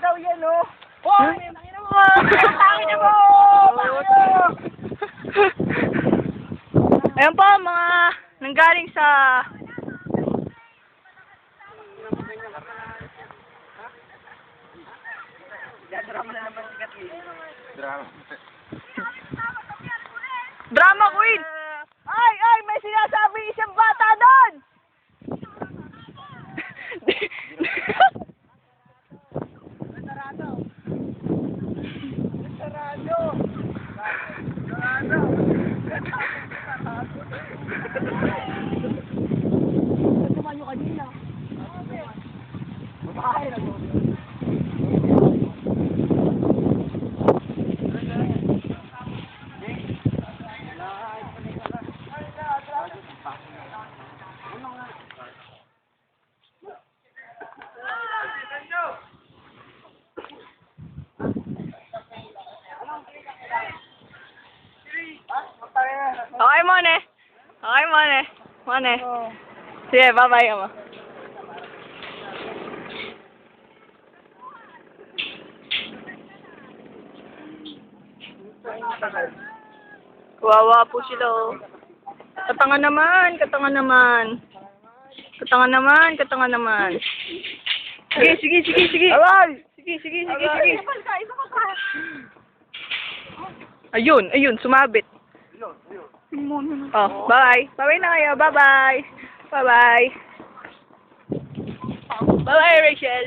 daw yan, oh. Hoy, tangin mo! Tangin mo! Ayan po, mga nanggaling sa... Drama na naman si Drama. Drama queen! Ay, ay, may sinasabi isang bata doon! Okay, Mone. Okay, Mone. Mone. Sige, bye-bye ka mo. Kawawa po sila, oh. Katanga naman, katanga naman. Katanga naman, katanga naman. Sige, sige, sige, sige. Alay! Sige, sige, sige, sige. Ayun, ayun, sumabit. Oh, bye. Bye na kayo. Bye-bye. Bye-bye. Bye-bye, Rachel.